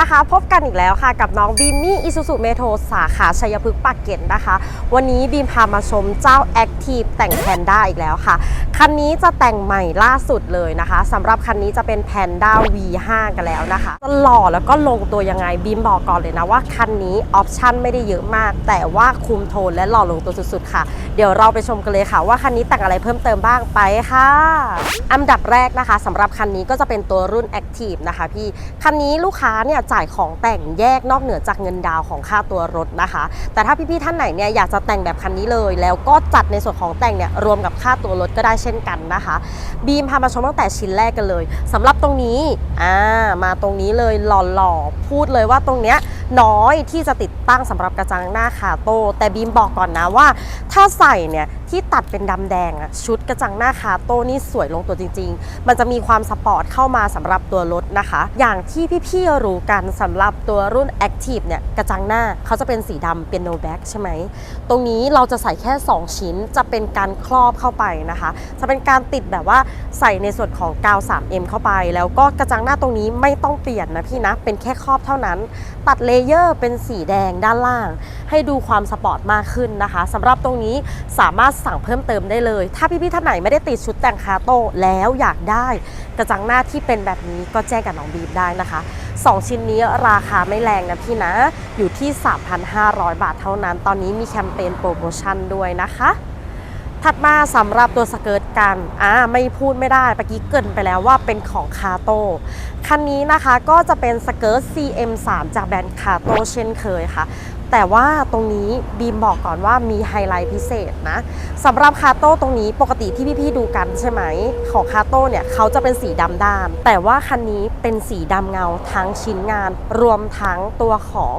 นะคะ พบกันอีกแล้วค่ะกับน้องบีมมี่อิซูซูเมโทสาขาชัยพฤกษ์ปากเกร็ดนะคะ วันนี้บีมพามาชมเจ้า Active แต่งแพนด้าอีกแล้วค่ะ คันนี้จะแต่งใหม่ล่าสุดเลยนะคะสำหรับคันนี้จะเป็นแพนด้า V5 กันแล้วนะคะจะหล่อแล้วก็ลงตัวยังไงบีมบอกก่อนเลยนะว่าคันนี้ออปชั่นไม่ได้เยอะมาก แต่ว่าคุมโทนและหล่อลงตัวสุดๆค่ะ เดี๋ยวเราไปชมกันเลยค่ะ ว่าคันนี้แต่งอะไรเพิ่มเติมบ้างไปค่ะ อันดับแรกนะคะสำหรับคันนี้ก็จะเป็นตัวรุ่น Active นะคะพี่คันนี้ลูกค้าเนี่ยจ่ายของแต่งแยกนอกเหนือจากเงินดาวของค่าตัวรถนะคะ แต่ถ้าพี่ๆท่านไหนเนี่ยอยากจะแต่งแบบคันนี้เลย แล้วก็จัดในส่วนของแต่งเนี่ยรวมกับค่าตัวรถก็ได้เช่นกันนะคะ บีมพามาชมตั้งแต่ชิ้นแรกกันเลยสำหรับตรงนี้อ่ามาตรงนี้เลยหล่อๆพูดเลยว่าตรงเนี้ย น้อยที่จะติดตั้งสำหรับกระจังหน้าคาโต้แต่บีมบอกก่อนนะว่า ถ้าใส่เนี่ยที่ตัดเป็นดำแดงอะชุดกระจังหน้าคาโต้นี่สวยลงตัวจริง ๆ มันจะมีความสปอร์ตเข้ามาสำหรับตัวรถนะคะ อย่างที่พี่ๆรู้กันสำหรับตัวรุ่น Active เนี่ยกระจังหน้าเขาจะเป็นสีดำเป็นโนแบ็กใช่ไหมตรงนี้เราจะใส่แค่ 2 ชิ้นจะเป็นการครอบเข้าไปนะคะ จะเป็นการติดแบบว่าใส่ในส่วนของกาว 3M เข้าไป แล้วก็กระจังหน้าตรงนี้ไม่ต้องเปลี่ยนนะพี่นะเป็นแค่ครอบเท่านั้น ตัดเลเยอร์เป็นสีแดงด้านล่าง ให้ดูความสปอร์ตมากขึ้นนะคะสำหรับตรงนี้สามารถสั่งเพิ่มเติมได้เลย ถ้าพี่ๆท่านไหนไม่ได้ติดชุดแต่งคาโต้แล้วอยากได้กระจังหน้าที่เป็นแบบนี้ก็แจ้งกับน้องบีมได้นะคะ2 ชิ้นนี้ราคาไม่แรงนะพี่นะ อยู่ที่ 3,500 บาทเท่านั้น ตอนนี้มีแคมเปญโปรโมชั่นด้วยนะคะ ถัดมาสำหรับตัวสเกิร์ตกันอ่าไม่พูดไม่ได้เมื่อกี้เกินไปแล้วว่าเป็นของคาโต้คันนี้นะคะก็จะเป็นสเกิร์ต CM3 จากแบรนด์คาโต้เช่นเคยค่ะ แต่ว่าตรงนี้บีมบอกก่อนว่ามีไฮไลท์พิเศษนะสำหรับคาโต้ตรงนี้ปกติที่พี่ๆดูกันใช่ไหม ของคาโต้เนี่ยเขาจะเป็นสีดำด้าน แต่ว่าคันนี้เป็นสีดำเงาทั้งชิ้นงาน รวมทั้งตัวของ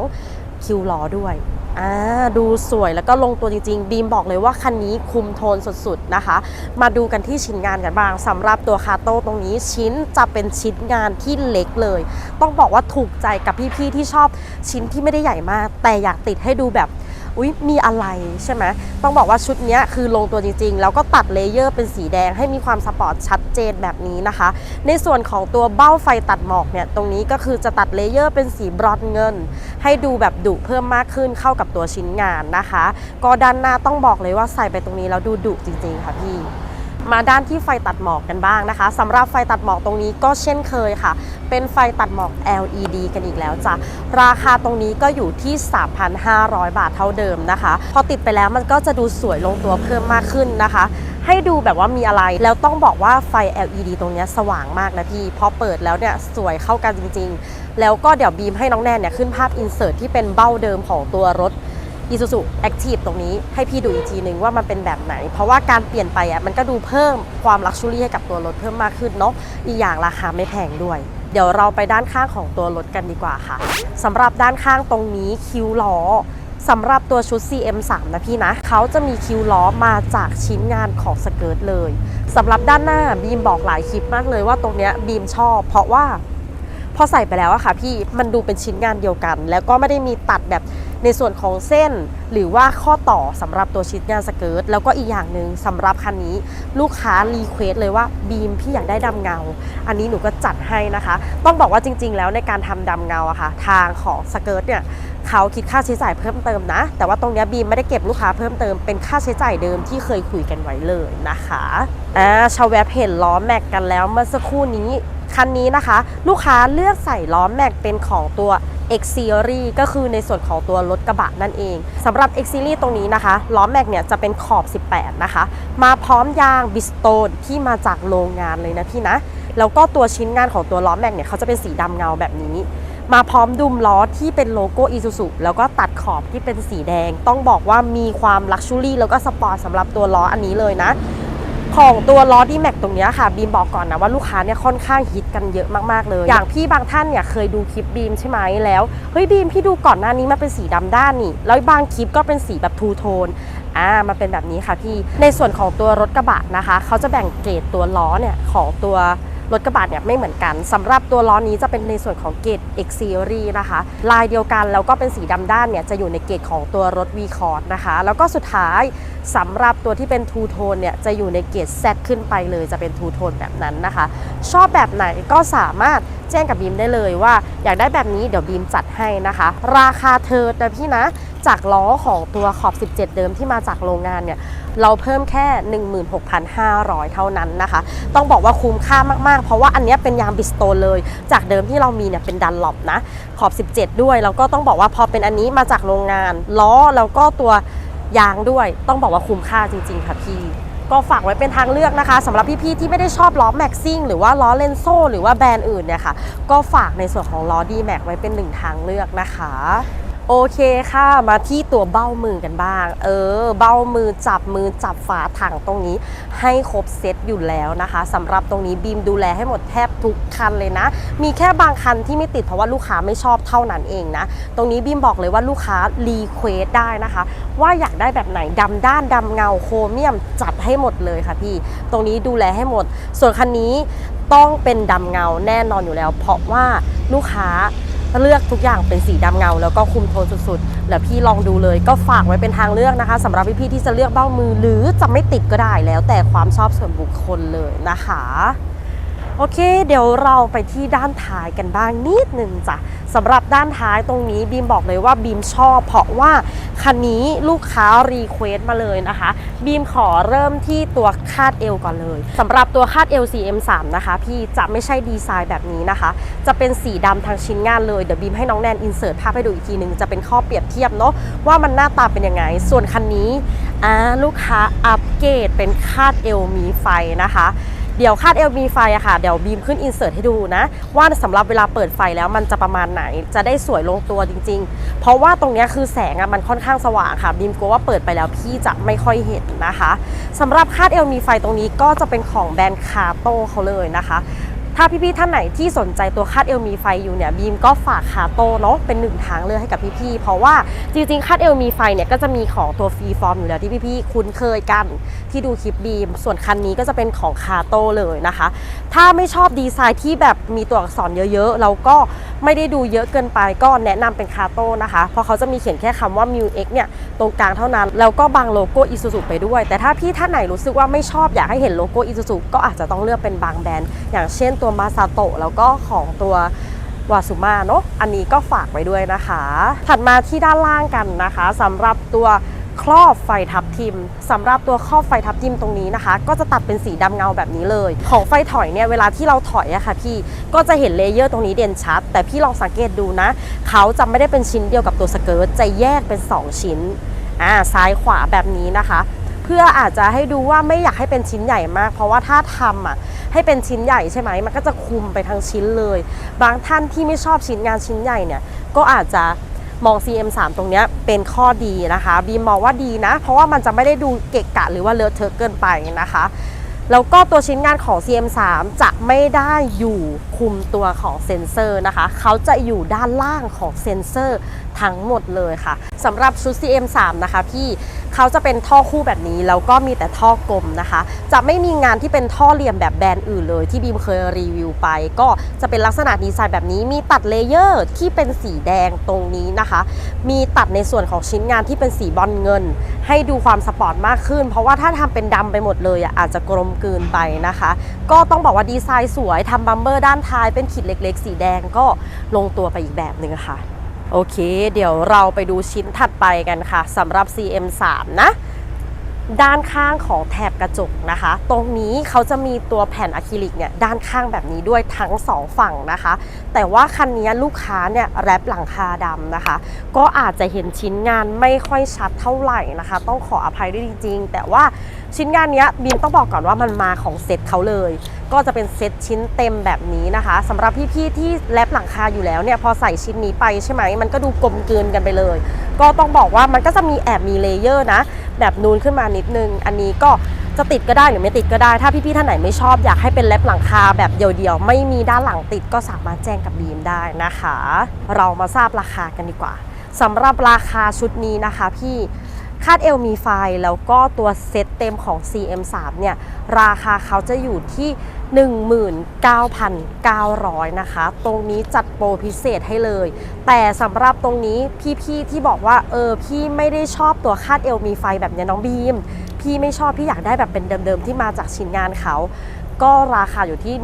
คิวล้อด้วย อ่าดูสวยแล้วก็ลงตัวจริงๆ บีมบอกเลยว่าคันนี้คุมโทนสุดๆนะคะ มาดูกันที่ชิ้นงานกันบ้างสำหรับตัวคาโต้ตรงนี้ชิ้นจะเป็นชิ้นงานที่เล็กเลย ต้องบอกว่าถูกใจกับพี่ๆที่ชอบชิ้นที่ไม่ได้ใหญ่มาก แต่อยากติดให้ดูแบบ อุ๊ยมีอะไรใช่ไหมต้องบอกว่าชุดนี้คือลงตัวจริงๆ แล้วก็ตัดเลเยอร์เป็นสีแดงให้มีความสปอร์ตชัดเจนแบบนี้นะคะ ในส่วนของตัวเบ้าไฟตัดหมอกเนี่ยตรงนี้ก็คือจะตัดเลเยอร์เป็นสีบรอนซ์เงิน ให้ดูแบบดุเพิ่มมากขึ้นเข้ากับตัวชิ้นงานนะคะ ก็ด้านหน้าต้องบอกเลยว่าใส่ไปตรงนี้แล้วดูดุจริงๆค่ะพี่ มาด้านที่ไฟตัดหมอกกันบ้างนะคะสำหรับไฟตัดหมอกตรงนี้ก็เช่นเคยค่ะ เป็นไฟตัดหมอก LED กันอีกแล้วจ้ะราคาตรงนี้ก็อยู่ที่ 3,500 บาทเท่าเดิมนะคะ พอติดไปแล้วมันก็จะดูสวยลงตัวเพิ่มมากขึ้นนะคะ ให้ดูแบบว่ามีอะไรแล้วต้องบอกว่าไฟ LED ตรงนี้สว่างมากนะพี่พอเปิดแล้วเนี่ยสวยเข้ากันจริง ๆ แล้วก็เดี๋ยวบีมให้น้องแนนเนี่ยขึ้นภาพอินเสิร์ตที่เป็นเบ้าเดิมของตัวรถ Isuzu Active ตรงนี้ให้พี่ดูอีกทีหนึ่งว่ามันเป็นแบบไหน เพราะว่าการเปลี่ยนไปอะมันก็ดูเพิ่มความลักชัวรี่ให้กับตัวรถเพิ่มมากขึ้นเนาะอีกอย่างราคาไม่แพงด้วย เดี๋ยวเราไปด้านข้างของตัวรถกันดีกว่าค่ะสำหรับด้านข้างตรงนี้คิ้วล้อสำหรับตัวชุด CM3 นะพี่นะ เขาจะมีคิ้วล้อมาจากชิ้นงานของสเกิร์ตเลยสำหรับด้านหน้าบีมบอกหลายคลิปมากเลยว่าตรงเนี้ยบีมชอบ เพราะว่า พอใส่ไปแล้วอะค่ะพี่มันดูเป็นชิ้นงานเดียวกัน แล้วก็ไม่ได้มีตัดแบบในส่วนของเส้น หรือว่าข้อต่อสำหรับตัวชิ้นงานสเกิร์ตแล้วก็อีกอย่างหนึ่งสำหรับคันนี้ ลูกค้ารีเควสเลยว่าบีมพี่อยากได้ดำเงา อันนี้หนูก็จัดให้นะคะ ต้องบอกว่าจริง ๆ แล้วในการทำดำเงาอะค่ะ ทางของสเกิร์ตเนี่ยเขาคิดค่าใช้จ่ายเพิ่มเติมนะ แต่ว่าตรงเนี้ยบีมไม่ได้เก็บลูกค้าเพิ่มเติมเป็นค่าใช้จ่ายเดิมที่เคยคุยกันไว้เลยนะคะอ่าชาวแวบเห็นล้อแม็กกันแล้วเมื่อสักครู่นี้ คันนี้นะคะ ลูกค้าเลือกใส่ล้อแม็กเป็นของตัว X Series ก็คือในส่วนของตัวรถกระบะนั่นเองสำหรับ X Series ตรงนี้นะคะล้อแม็กเนี่ยจะเป็นขอบ 18 นะคะ มาพร้อมยางบิสโตนที่มาจากโรงงานเลยนะพี่นะ แล้วก็ตัวชิ้นงานของตัวล้อแม็กเนี่ยเขาจะเป็นสีดำเงาแบบนี้ มาพร้อมดุมล้อที่เป็นโลโก้ Isuzu แล้วก็ตัดขอบที่เป็นสีแดง ต้องบอกว่ามีความลักชัวรี่แล้วก็สปอร์ตสำหรับตัวล้ออันนี้เลยนะ ของตัวล้อดีแม็กตรงนี้ค่ะบีมบอกก่อนนะว่าลูกค้าเนี่ยค่อนข้างฮิตกันเยอะมากๆเลย อย่างพี่บางท่านเนี่ยเคยดูคลิปบีมใช่ไหมแล้วเฮ้ยบีมพี่ดูก่อนหน้านี้มันเป็นสีดำด้านนี่แล้วบางคลิปก็เป็นสีแบบทูโทนอ่ามันเป็นแบบนี้ค่ะพี่ในส่วนของตัวรถกระบะนะคะ เขาจะแบ่งเกรดตัวล้อเนี่ยของตัว รถกระบะเนี่ยไม่เหมือนกันสำหรับตัวล้อนี้จะเป็นในส่วนของเกรด X Series นะคะ ลายเดียวกันแล้วก็เป็นสีดำด้านเนี่ยจะอยู่ในเกรดของตัวรถ V c o r d นะคะ แล้วก็สุดท้ายสำหรับตัวที่เป็นทูโทนเนี่ยจะอยู่ในเกรด Z ขึ้นไปเลยจะเป็นทูโทนแบบนั้นนะคะ ชอบแบบไหนก็สามารถ แจ้งกับบีมได้เลยว่า อยากได้แบบนี้เดี๋ยวบีมจัดให้นะคะ ราคาเธอนะพี่นะจากล้อของตัวขอบ 17 เดิมที่มาจากโรงงานเนี่ยเราเพิ่มแค่ 16,500 เท่านั้นนะคะ ต้องบอกว่าคุ้มค่ามากๆ เพราะว่าอันนี้เป็นยางบิสโตนเลย จากเดิมที่เรามีเนี่ยเป็นดันหลบนะ ขอบ 17 ด้วย แล้วก็ต้องบอกว่าพอเป็นอันนี้มาจากโรงงาน ล้อแล้วก็ตัวยางด้วย ต้องบอกว่าคุ้มค่าจริงๆค่ะพี่ ก็ฝากไว้เป็นทางเลือกนะคะสำหรับพี่ๆที่ไม่ได้ชอบล้อแม็กซิ่งหรือว่าล้อเลนโซหรือว่าแบรนด์อื่นเนี่ยค่ะก็ฝากในส่วนของล้อดีแม็กไว้เป็นหนึ่งทางเลือกนะคะ โอเคค่ะ มาที่ตัวเบ้ามือกันบ้าง เออ เบ้ามือจับมือจับฝาถังตรงนี้ ให้ครบเซตอยู่แล้วนะคะสำหรับตรงนี้บีมดูแลให้หมดแทบทุกคันเลยนะ มีแค่บางคันที่ไม่ติดเพราะว่าลูกค้าไม่ชอบเท่านั้นเองนะ ตรงนี้บีมบอกเลยว่าลูกค้ารีเควสได้นะคะ ว่าอยากได้แบบไหนดำด้านดำเงาโครเมียมจัดให้หมดเลยค่ะพี่ ตรงนี้ดูแลให้หมด ส่วนคันนี้ต้องเป็นดำเงาแน่นอนอยู่แล้ว เพราะว่าลูกค้า เลือกทุกอย่างเป็นสีดำเงา แล้วก็คุมโทนสุดๆ แล้วพี่ลองดูเลยก็ฝากไว้เป็นทางเลือกนะคะสำหรับพี่ๆที่จะเลือกเบ้ามือหรือจะไม่ติดก็ได้แล้วแต่ความชอบส่วนบุคคลเลยนะคะ โอเค เดี๋ยวเราไปที่ด้านท้ายกันบ้างนิดนึงจ้ะสำหรับด้านท้ายตรงนี้บีมบอกเลยว่าบีมชอบ เพราะว่าคันนี้ลูกค้ารีเควสมาเลยนะคะ บีมขอเริ่มที่ตัวคาดเอวก่อนเลยสำหรับตัวคาดเอว CM3 นะคะ พี่จะไม่ใช่ดีไซน์แบบนี้นะคะ จะเป็นสีดำทางชิ้นงานเลยเดี๋ยวบีมให้น้องแนนอินเสิร์ตภาพให้ดูอีกทีนึงจะเป็นข้อเปรียบเทียบเนาะว่ามันหน้าตาเป็นยังไง ส่วนคันนี้อ่าลูกค้าอัปเกรดเป็นคาดเอวมีไฟนะคะ เดี๋ยวคาดเอลมีไฟอะค่ะ เดี๋ยวบีมขึ้นอินเสิร์ตให้ดูนะ ว่าสำหรับเวลาเปิดไฟแล้วมันจะประมาณไหน จะได้สวยลงตัวจริง ๆ เพราะว่าตรงนี้คือแสงอะมันค่อนข้างสว่างค่ะ บีมกลัวว่าเปิดไปแล้วพี่จะไม่ค่อยเห็นนะคะสำหรับคาดเอลมีไฟตรงนี้ก็จะเป็นของแบรนด์คาโต้เขาเลยนะคะ ถ้าพี่ๆท่านไหนที่สนใจตัวคาดเอลมีไฟอยู่เนี่ยบีมก็ฝากคาโต้เนาะเป็นหนึ่งทางเลือกให้กับพี่ๆเพราะว่าจริงๆคาดเอลมีไฟเนี่ยก็จะมีของตัวฟรีฟอร์มอยู่แล้วที่พี่ๆคุ้นเคยกัน ที่ดูคลิปบีม ส่วนคันนี้ก็จะเป็นของคาโต้เลยนะคะ ถ้าไม่ชอบดีไซน์ที่แบบมีตัวอักษรเยอะๆแล้วก็ไม่ได้ดูเยอะเกินไปก็แนะนำเป็นคาโต้นะคะ เพราะเขาจะมีเขียนแค่คำว่า m u x เนี่ยตรงกลางเท่านั้น แล้วก็บางโลโก้อิซูซุไปด้วย แต่ถ้าพี่ท่านไหนรู้สึกว่าไม่ชอบอยากให้เห็นโลโก้อิซูซุก็อาจจะต้องเลือกเป็นบางแบรนด์อย่างเช่นตัวมาซาโตะแล้วก็ของตัววาสุมาเนาะอันนี้ก็ฝากไว้ด้วยนะคะ ถัดมาที่ด้านล่างกันนะคะสำหรับตัวครอบไฟทับทิมสำหรับตัวครอบไฟทับทิมตรงนี้นะคะ ก็จะตัดเป็นสีดำเงาแบบนี้เลย ของไฟถอยเนี่ยเวลาที่เราถอยอะค่ะพี่ก็จะเห็นเลเยอร์ตรงนี้เด่นชัด แต่พี่ลองสังเกตดูนะ เขาจะไม่ได้เป็นชิ้นเดียวกับตัวสเกิร์ตจะแยกเป็น 2 ชิ้นอ่าซ้ายขวาแบบนี้นะคะ เพื่ออาจจะให้ดูว่าไม่อยากให้เป็นชิ้นใหญ่มาก เพราะว่าถ้าทำอะ ให้เป็นชิ้นใหญ่ใช่ไหมมันก็จะคุมไปทั้งชิ้นเลย บางท่านที่ไม่ชอบชิ้นงานชิ้นใหญ่เนี่ยก็อาจจะมอง CM3 ตรงนี้เป็นข้อดีนะคะบีมมองว่าดีนะ เพราะว่ามันจะไม่ได้ดูเกะกะหรือว่าเลอะเทอะเกินไปนะคะ แล้วก็ตัวชิ้นงานของ CM3 จะไม่ได้อยู่ คุมตัวของเซ็นเซอร์นะคะ เขาจะอยู่ด้านล่างของเซ็นเซอร์ทั้งหมดเลยค่ะสำหรับชุด CM3 นะคะพี่เขาจะเป็นท่อคู่แบบนี้ แล้วก็มีแต่ท่อกลมนะคะ จะไม่มีงานที่เป็นท่อเหลี่ยมแบบแบรนด์อื่นเลยที่บีมเคยรีวิวไป ก็จะเป็นลักษณะดีไซน์แบบนี้ มีตัดเลเยอร์ที่เป็นสีแดงตรงนี้นะคะ มีตัดในส่วนของชิ้นงานที่เป็นสีบอลเงิน ให้ดูความสปอร์ตมากขึ้น เพราะว่าถ้าทำเป็นดำไปหมดเลยอะอาจจะกลมกลืนไปนะคะ ก็ต้องบอกว่าดีไซน์สวยทำบัมเบอร์ด้านท้ายเป็นขีดเล็กๆ สีแดงก็ลงตัวไปอีกแบบหนึ่งค่ะ โอเค เดี๋ยวเราไปดูชิ้นถัดไปกันค่ะสำหรับ CM3 นะด้านข้างของแถบกระจกนะคะ ตรงนี้เขาจะมีตัวแผ่นอะคริลิกเนี่ยด้านข้างแบบนี้ด้วยทั้งสองฝั่งนะคะ แต่ว่าคันนี้ลูกค้าเนี่ยแรปหลังคาดำนะคะ ก็อาจจะเห็นชิ้นงานไม่ค่อยชัดเท่าไหร่นะคะ ต้องขออภัยด้วยจริงๆ แต่ว่าชิ้นงานเนี้ยบีมต้องบอกก่อนว่ามันมาของเซ็ตเขาเลย ก็จะเป็นเซ็ตชิ้นเต็มแบบนี้นะคะสำหรับพี่ๆที่แรปหลังคาอยู่แล้วเนี่ยพอใส่ชิ้นนี้ไปใช่ไหมมันก็ดูกลมกลืนกันไปเลย ก็ต้องบอกว่ามันก็จะมีแอบมีเลเยอร์นะ แบบนูนขึ้นมานิดนึง อันนี้ก็จะติดก็ได้หรือไม่ติดก็ได้ ถ้าพี่ๆท่านไหนไม่ชอบอยากให้เป็นแรปหลังคาแบบเดียวๆไม่มีด้านหลังติดก็สามารถแจ้งกับบีมได้นะคะ เรามาทราบราคากันดีกว่าสำหรับราคาชุดนี้นะคะพี่ คาดเอลมีไฟแล้วก็ตัวเซตเต็มของ CM3 เนี่ย ราคาเขาจะอยู่ที่ 19,900 นะคะ ตรงนี้จัดโปรพิเศษให้เลย แต่สำหรับตรงนี้พี่ๆที่บอกว่า เออ พี่ไม่ได้ชอบตัวคาดเอลมีไฟแบบเนี้ยน้องบีม พี่ไม่ชอบ พี่อยากได้แบบเป็นเดิมๆที่มาจากชิ้นงานเขาก็ราคาอยู่ที่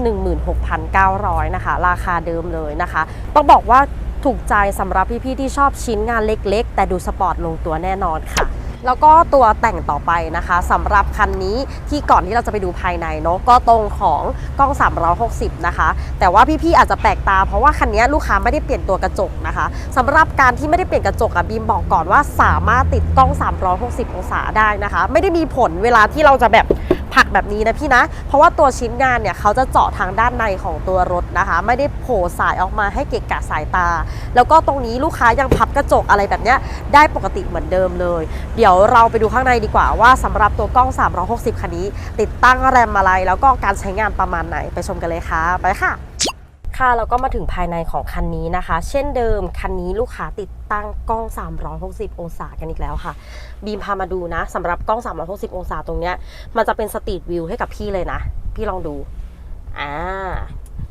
16,900 นะคะ ราคาเดิมเลยนะคะ ต้องบอกว่าถูกใจสำหรับพี่ๆที่ชอบชิ้นงานเล็กๆ แต่ดูสปอร์ตลงตัวแน่นอนค่ะ แล้วก็ตัวแต่งต่อไปนะคะสำหรับคันนี้ที่ก่อนที่เราจะไปดูภายในเนาะก็ตรงของกล้อง 360 นะคะ แต่ว่าพี่ๆอาจจะแปลกตา เพราะว่าคันนี้ลูกค้าไม่ได้เปลี่ยนตัวกระจกนะคะสำหรับการที่ไม่ได้เปลี่ยนกระจกอะบีมบอกก่อนว่าสามารถติดกล้อง 360 องศาได้นะคะ ไม่ได้มีผลเวลาที่เราจะแบบ ผักแบบนี้นะพี่นะ เพราะว่าตัวชิ้นงานเนี่ยเขาจะเจาะทางด้านในของตัวรถนะคะ ไม่ได้โผล่สายออกมาให้เกะกะสายตา แล้วก็ตรงนี้ลูกค้ายังพับกระจกอะไรแบบเนี้ยได้ปกติเหมือนเดิมเลย เดี๋ยวเราไปดูข้างในดีกว่าว่าสำหรับตัวกล้อง 360 คันนี้ ติดตั้งแรมอะไรแล้วก็การใช้งานประมาณไหนไปชมกันเลยค่ะ ไปค่ะ ค่ะแล้วก็มาถึงภายในของคันนี้นะคะ เช่นเดิมคันนี้ลูกค้าติดตั้งกล้อง 360 องศากันอีกแล้วค่ะ บีมพามาดูนะสำหรับกล้อง 360 องศาตรงเนี้ยมันจะเป็นสตรีทวิวให้กับพี่เลยนะ พี่ลองดูอ่า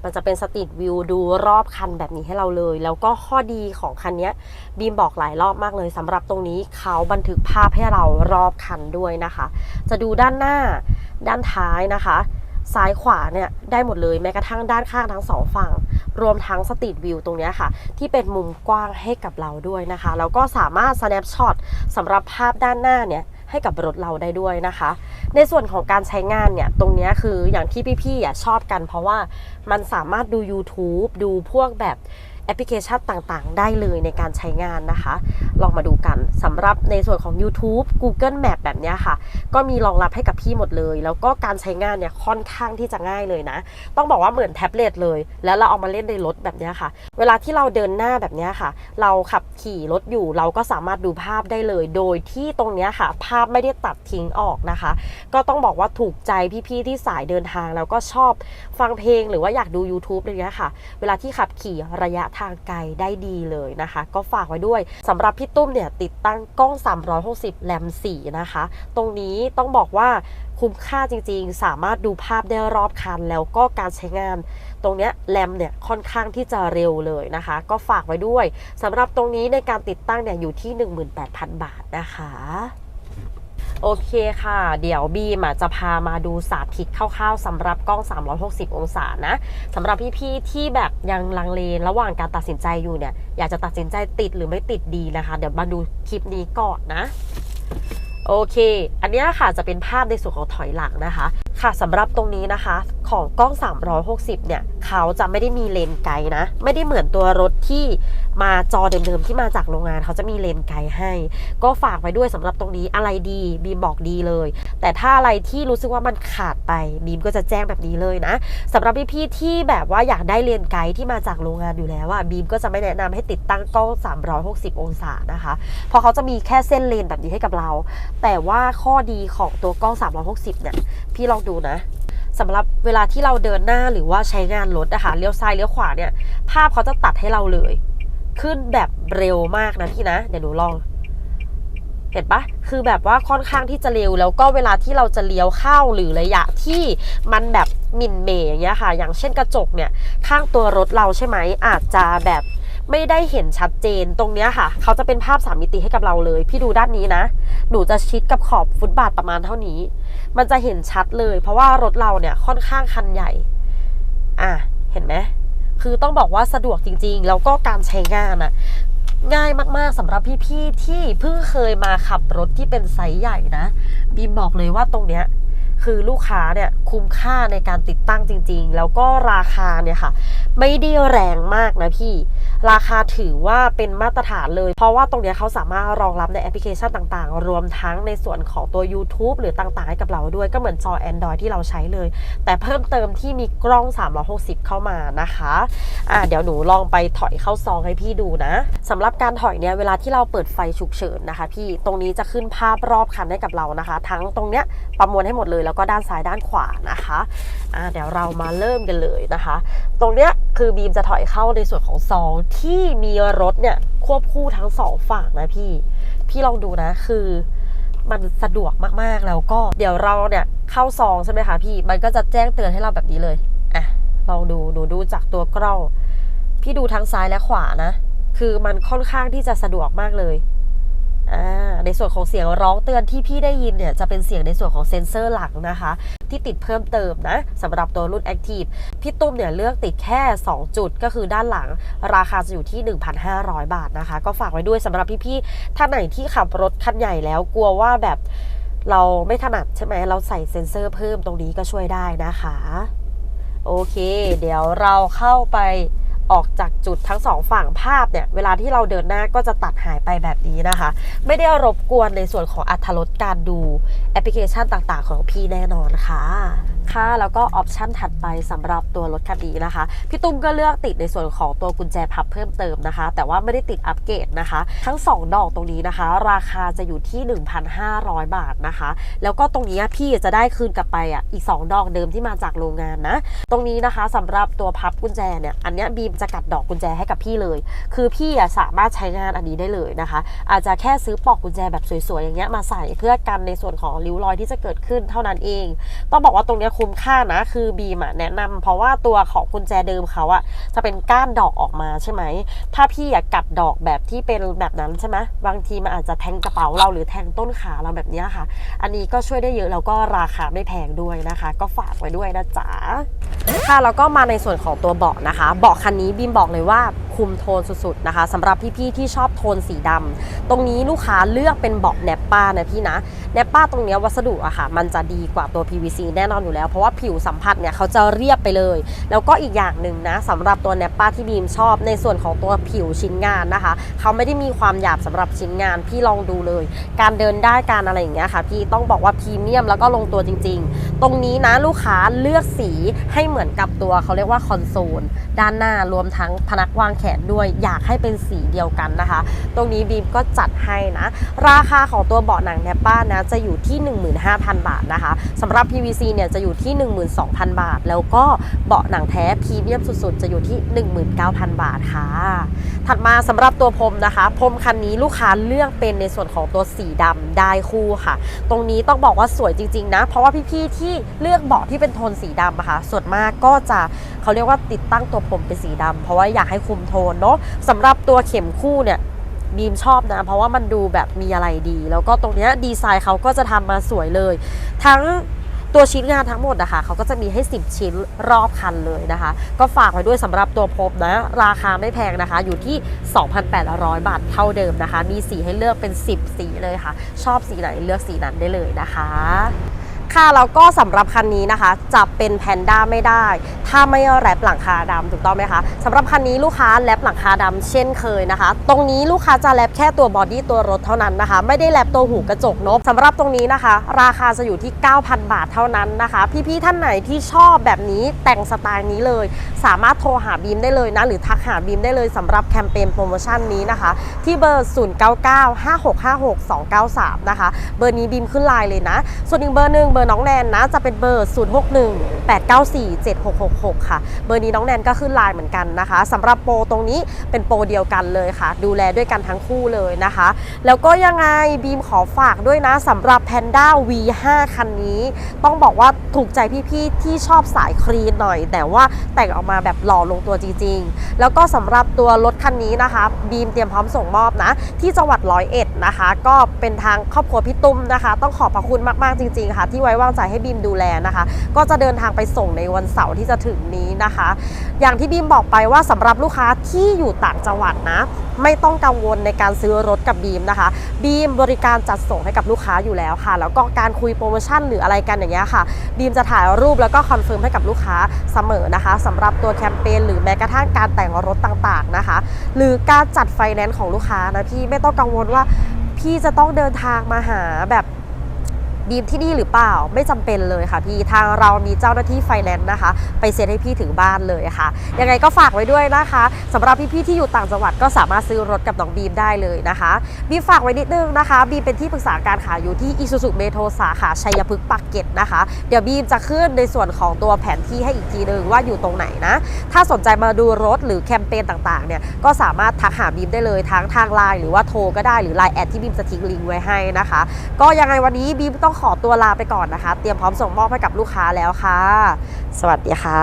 มันจะเป็นสตรีทวิวดูรอบคันแบบนี้ให้เราเลย แล้วก็ข้อดีของคันนี้บีมบอกหลายรอบมากเลยสำหรับตรงนี้เขาบันทึกภาพให้เรารอบคันด้วยนะคะ จะดูด้านหน้าด้านท้ายนะคะ ซ้ายขวาเนี่ยได้หมดเลยแม้กระทั่งด้านข้างทั้งสองฝั่ง รวมทั้งสตรีทวิวตรงนี้ค่ะ ที่เป็นมุมกว้างให้กับเราด้วยนะคะ แล้วก็สามารถ snapshot สำหรับภาพด้านหน้าเนี่ยให้กับรถเราได้ด้วยนะคะ ในส่วนของการใช้งานเนี่ยตรงนี้คืออย่างที่พี่ๆชอบกัน เพราะว่ามันสามารถดู YouTube ดูพวกแบบ แอปพลิเคชันต่างๆ ได้เลยในการใช้งานนะคะ ลองมาดูกันสำหรับในส่วนของ YouTube Google Map แบบนี้ค่ะ ก็มีรองรับให้กับพี่หมดเลย แล้วก็การใช้งานเนี่ยค่อนข้างที่จะง่ายเลยนะ ต้องบอกว่าเหมือนแท็บเล็ตเลย แล้วเราเอามาเล่นในรถแบบนี้ค่ะ เวลาที่เราเดินหน้าแบบนี้ค่ะ เราขับขี่รถอยู่เราก็สามารถดูภาพได้เลย โดยที่ตรงนี้ค่ะ ภาพไม่ได้ตัดทิ้งออกนะคะ ก็ต้องบอกว่าถูกใจพี่ๆที่สายเดินทางแล้วก็ชอบฟังเพลงหรือว่าอยากดู YouTube อะไรเงี้ยค่ะ เวลาที่ขับขี่ระยะทางไกลได้ดีเลยนะคะ ก็ฝากไว้ด้วยสำหรับพี่ตุ้มเนี่ยติดตั้งกล้อง 360แรม4นะคะ ตรงนี้ต้องบอกว่าคุ้มค่าจริงๆ สามารถดูภาพได้รอบคัน แล้วก็การใช้งาน ตรงเนี้ยแรมเนี่ยค่อนข้างที่จะเร็วเลยนะคะ ก็ฝากไว้ด้วยสำหรับตรงนี้ในการติดตั้งเนี่ยอยู่ที่ 18,000 บาทนะคะ โอเคค่ะ เดี๋ยวบีมจะพามาดูสาธิตคร่าวๆสำหรับกล้อง 360 องศานะสำหรับพี่ๆที่แบบยังลังเลระหว่างการตัดสินใจอยู่เนี่ย อยากจะตัดสินใจติดหรือไม่ติดดีนะคะ เดี๋ยวมาดูคลิปนี้ก่อนนะ โอเค อันนี้ค่ะจะเป็นภาพในส่วนของถอยหลังนะคะ ค่ะสำหรับตรงนี้นะคะ ของกล้อง 360 เนี่ย เขาจะไม่ได้มีเลนไกด์นะ ไม่ได้เหมือนตัวรถที่มาจอเดิมๆที่มาจากโรงงาน เขาจะมีเลนไกด์ให้ ก็ฝากไว้ด้วยสำหรับตรงนี้อะไรดีบีมบอกดีเลย แต่ถ้าอะไรที่รู้สึกว่ามันขาดไปบีมก็จะแจ้งแบบนี้เลยนะสำหรับพี่ๆที่แบบว่าอยากได้เลนไกด์ที่มาจากโรงงานอยู่แล้วอะบีมก็จะไม่แนะนำให้ติดตั้งกล้อง 360 องศานะคะ เพราะเขาจะมีแค่เส้นเลนแบบนี้ให้กับเราแต่ว่าข้อดีของตัวกล้อง 360 เนี่ย พี่ลองดูนะสำหรับเวลาที่เราเดินหน้าหรือว่าใช้งานรถนะคะเลี้ยวซ้ายเลี้ยวขวาเนี่ย ภาพเขาจะตัดให้เราเลย ขึ้นแบบเร็วมากนะพี่นะ เดี๋ยวหนูลอง เห็นปะคือแบบว่าค่อนข้างที่จะเร็ว แล้วก็เวลาที่เราจะเลี้ยวเข้าหรือระยะที่มันแบบมินเมย์อย่างเงี้ยค่ะ อย่างเช่นกระจกเนี่ย ข้างตัวรถเราใช่ไหมอาจจะแบบ ไม่ได้เห็นชัดเจนตรงเนี้ยค่ะ เขาจะเป็นภาพสามมิติให้กับเราเลย พี่ดูด้านนี้นะ หนูจะชิดกับขอบฟุตบาทประมาณเท่านี้ มันจะเห็นชัดเลย เพราะว่ารถเราเนี่ยค่อนข้างคันใหญ่ อะ เห็นไหม คือต้องบอกว่าสะดวกจริง ๆ แล้วก็การใช้งานอะง่ายมากๆสำหรับพี่ๆที่เพิ่งเคยมาขับรถที่เป็นไซส์ใหญ่นะบีมบอกเลยว่าตรงเนี้ยคือลูกค้าเนี่ยคุ้มค่าในการติดตั้งจริง ๆ แล้วก็ราคาเนี่ยค่ะ ไม่ได้แรงมากนะพี่ ราคาถือว่าเป็นมาตรฐานเลย เพราะว่าตรงนี้เขาสามารถรองรับในแอปพลิเคชันต่างๆ รวมทั้งในส่วนของตัว YouTube หรือต่างๆ ให้กับเราด้วยก็เหมือนจอ Android ที่เราใช้เลย แต่เพิ่มเติมที่มีกล้อง 360 เข้ามานะคะอ่าเดี๋ยวหนูลองไปถอยเข้าซองให้พี่ดูนะสำหรับการถอยเนี่ยเวลาที่เราเปิดไฟฉุกเฉินนะคะ พี่ตรงนี้จะขึ้นภาพรอบคันให้กับเรานะคะ ทั้งตรงเนี้ยประมวลให้หมดเลยแล้วก็ด้านซ้ายด้านขวานะคะอ่าเดี๋ยวเรามาเริ่มกันเลยนะคะ ตรงเนี้ย คือบีมจะถอยเข้าในส่วนของซองที่มีรถเนี่ยควบคู่ทั้งสองฝั่งนะพี่ พี่ลองดูนะคือมันสะดวกมากๆแล้วก็เดี๋ยวเราเนี่ยเข้าซองใช่ไหมคะพี่ มันก็จะแจ้งเตือนให้เราแบบนี้เลยอะลองดูหนูดูจากตัวกล้อง พี่ดูทั้งซ้ายและขวานะ คือมันค่อนข้างที่จะสะดวกมากเลยอ่าในส่วนของเสียงร้องเตือนที่พี่ได้ยินเนี่ยจะเป็นเสียงในส่วนของเซ็นเซอร์หลังนะคะ ที่ติดเพิ่มเติมนะสำหรับตัวรุ่น Active พี่ตุ้มเนี่ยเลือกติดแค่ 2 จุดก็คือด้านหลังราคาจะอยู่ที่ 1,500 บาทนะคะ ก็ฝากไว้ด้วยสำหรับพี่ๆท่านไหนที่ขับรถคันใหญ่แล้วกลัวว่าแบบเราไม่ถนัดใช่ไหมเราใส่เซ็นเซอร์เพิ่มตรงนี้ก็ช่วยได้นะคะ โอเค เดี๋ยวเราเข้าไป ออกจากจุดทั้งสองฝั่งภาพเนี่ย เวลาที่เราเดินหน้าก็จะตัดหายไปแบบนี้นะคะ ไม่ได้รบกวนในส่วนของอัตรสการดูแอปพลิเคชันต่างๆ ของพี่แน่นอนค่ะค่ะแล้วก็ออปชันถัดไปสำหรับตัวรถคันนี้นะคะ พี่ตุ้มก็เลือกติดในส่วนของตัวกุญแจพับเพิ่มเติมนะคะ แต่ว่าไม่ได้ติดอัปเกรดนะคะ ทั้ง 2 ดอกตรงนี้นะคะ ราคาจะอยู่ที่ 1,500 บาทนะคะ แล้วก็ตรงนี้พี่จะได้คืนกลับไปอะอีก 2 ดอกเดิมที่มาจากโรงงานนะ ตรงนี้นะคะสำหรับตัวพับกุญแจเนี่ยอันนี้บีมจะกัดดอกกุญแจให้กับพี่เลย คือพี่สามารถใช้งานอันนี้ได้เลยนะคะ อาจจะแค่ซื้อปลอกกุญแจแบบสวยๆอย่างเงี้ยมาใส่เพื่อกันในส่วนของริ้วรอยที่จะเกิดขึ้นเท่านั้นเอง ต้องบอกว่าตรงนี้คุ้มค่านะ คือบีมแนะนำเพราะว่าตัวของกุญแจเดิมเขาอะจะเป็นก้านดอกออกมาใช่ไหม ถ้าพี่อยากกัดดอกแบบที่เป็นแบบนั้นใช่ไหมบางทีมันอาจจะแทงกระเป๋าเราหรือแทงต้นขาเราแบบนี้ค่ะ อันนี้ก็ช่วยได้เยอะแล้วก็ราคาไม่แพงด้วยนะคะ ก็ฝากไว้ด้วยนะจ๊ะค่ะแล้วก็มาในส่วนของตัวเบาะนะคะ เบาะคันนี้บีมบอกเลยว่าคุมโทนสุดๆนะคะสำหรับพี่ๆที่ชอบโทนสีดำตรงนี้ลูกค้าเลือกเป็นเบาะแนปป้านะพี่นะแนปป้าตรงเนี้ยวัสดุอะค่ะ มันจะดีกว่าตัว PVC แน่นอนอยู่แล้ว เพราะว่าผิวสัมผัสเนี่ยเขาจะเรียบไปเลย แล้วก็อีกอย่างหนึ่งนะสำหรับตัวแนปป้าที่บีมชอบในส่วนของตัวผิวชิ้นงานนะคะ เขาไม่ได้มีความหยาบสำหรับชิ้นงานพี่ลองดูเลย การเดินได้การอะไรอย่างเงี้ยค่ะพี่ต้องบอกว่าพรีเมียมแล้วก็ลงตัวจริง ๆ ตรงนี้นะลูกค้าเลือกสีให้เหมือนกับตัวเขาเรียกว่าคอนโซลด้านหน้ารวมทั้งพนักวางแขนด้วยอยากให้เป็นสีเดียวกันนะคะ ตรงนี้บีมก็จัดให้นะ ราคาของตัวเบาะหนังแนปป้านะจะอยู่ที่ 15,000 บาทนะคะสำหรับ PVC เนี่ยจะอยู่ที่ 12,000 บาท แล้วก็เบาะหนังแท้พรีเมียมสุดๆ จะอยู่ที่ 19,000 บาทค่ะ ถัดมาสำหรับตัวพรมนะคะพรมคันนี้ลูกค้าเลือกเป็นในส่วนของตัวสีดำได้คู่ค่ะ ตรงนี้ต้องบอกว่าสวยจริงๆนะ เพราะว่าพี่ๆที่เลือกเบาะที่เป็นโทนสีดำอะคะส่วนมากก็จะเขาเรียกว่าติดตั้งตัวพรมเป็นสีดำเพราะว่าอยากให้คุมโทนเนาะสำหรับตัวเข็มคู่เนี่ยบีมชอบนะ เพราะว่ามันดูแบบมีอะไรดี แล้วก็ตรงเนี้ยดีไซน์เขาก็จะทำมาสวยเลย ทั้งตัวชิ้นงานทั้งหมดนะคะเขาก็จะมีให้ 10 ชิ้นรอบคันเลยนะคะ ก็ฝากไว้ด้วยสำหรับตัวพบนะ ราคาไม่แพงนะคะ อยู่ที่ 2,800 บาทเท่าเดิมนะคะ มีสีให้เลือกเป็น 10 สีเลยค่ะ ชอบสีไหนเลือกสีนั้นได้เลยนะคะ ค่ะแล้วก็สำหรับคันนี้นะคะ จะเป็นแพนด้าไม่ได้ ถ้าไม่แรปหลังคาดำถูกต้องไหมคะสำหรับคันนี้ลูกค้าแรปหลังคาดำเช่นเคยนะคะ ตรงนี้ลูกค้าจะแรปแค่ตัวบอดี้ตัวรถเท่านั้นนะคะ ไม่ได้แรปตัวหูกระจกนบสำหรับตรงนี้นะคะ ราคาจะอยู่ที่ 9,000 บาทเท่านั้นนะคะ พี่ๆท่านไหนที่ชอบแบบนี้แต่งสไตล์นี้เลย สามารถโทรหาบีมได้เลยนะหรือทักหาบีมได้เลยสำหรับแคมเปญโปรโมชั่นนี้นะคะ ที่เบอร์ 0995656293 นะคะเบอร์นี้บีมขึ้นไลน์เลยนะ ส่วนอีกเบอร์หนึ่งเบอร์น้องแนนนะ จะเป็นเบอร์ 08947666 ค่ะ เบอร์นี้น้องแนนก็ขึ้นไลน์เหมือนกันนะคะสำหรับโปรตรงนี้เป็นโปรเดียวกันเลยค่ะ ดูแลด้วยกันทั้งคู่เลยนะคะ แล้วก็ยังไงบีมขอฝากด้วยนะสำหรับ Panda V5 คันนี้ ต้องบอกว่าถูกใจพี่ๆที่ชอบสายคลีนหน่อย แต่ว่าแต่งออกมาแบบหล่อลงตัวจริงๆ แล้วก็สำหรับตัวรถคันนี้นะคะ บีมเตรียมพร้อมส่งมอบนะ ที่จังหวัดร้อยเอ็ดนะคะ ก็เป็นทางครอบครัวพี่ตุ้มนะคะ ต้องขอบพระคุณมากๆจริงๆค่ะ ที่ไว้วางใจให้บีมดูแลนะคะ ก็จะเดินทางไปส่งในวันเสาร์ที่จะถึงนี้นะคะ อย่างที่บีมบอกไปว่าสำหรับลูกค้าที่อยู่ต่างจังหวัดนะ ไม่ต้องกังวลในการซื้อรถกับบีมนะคะ บีมบริการจัดส่งให้กับลูกค้าอยู่แล้วค่ะ แล้วก็การคุยโปรโมชั่นหรืออะไรกันอย่างเงี้ยค่ะ บีมจะถ่ายรูปแล้วก็คอนเฟิร์มให้กับลูกค้าเสมอนะคะสำหรับตัวแคมเปญหรือแม้กระทั่งการแต่งรถต่างๆนะคะ หรือการจัดไฟแนนซ์ของลูกค้านะพี่ไม่ต้องกังวลว่าพี่จะต้องเดินทางมาหาแบบ บีมที่นี่หรือเปล่าไม่จำเป็นเลยค่ะพี่ทางเรามีเจ้าหน้าที่ไฟแนนซ์นะคะ ไปเซ็นให้พี่ถึงบ้านเลยค่ะ ยังไงก็ฝากไว้ด้วยนะคะสำหรับพี่ๆที่อยู่ต่างจังหวัดก็สามารถซื้อรถกับน้องบีมได้เลยนะคะบีมฝากไว้นิดนึงนะคะบีมเป็นที่ปรึกษาการขายอยู่ที่ Isuzu m e t r o สาขาชัยพฤกษ์ปากเกร็ดนะคะ เดี๋ยวบีมจะขึ้นในส่วนของตัวแผนที่ให้อีกทีนึงว่าอยู่ตรงไหนนะ ถ้าสนใจมาดูรถหรือแคมเปญต่างๆเนี่ยก็สามารถทักหาบีมได้เลยทั้งทางไลน์หรือว่าโทรก็ได้หรือไลน์แอดที่บีมจะทิ้งลิงก์ไว้ให้นะคะ ก็ยังไงวันนี้บีมต้องขอตัวลาไปก่อนนะคะ เตรียมพร้อมส่งมอบให้กับลูกค้าแล้วค่ะ สวัสดีค่ะ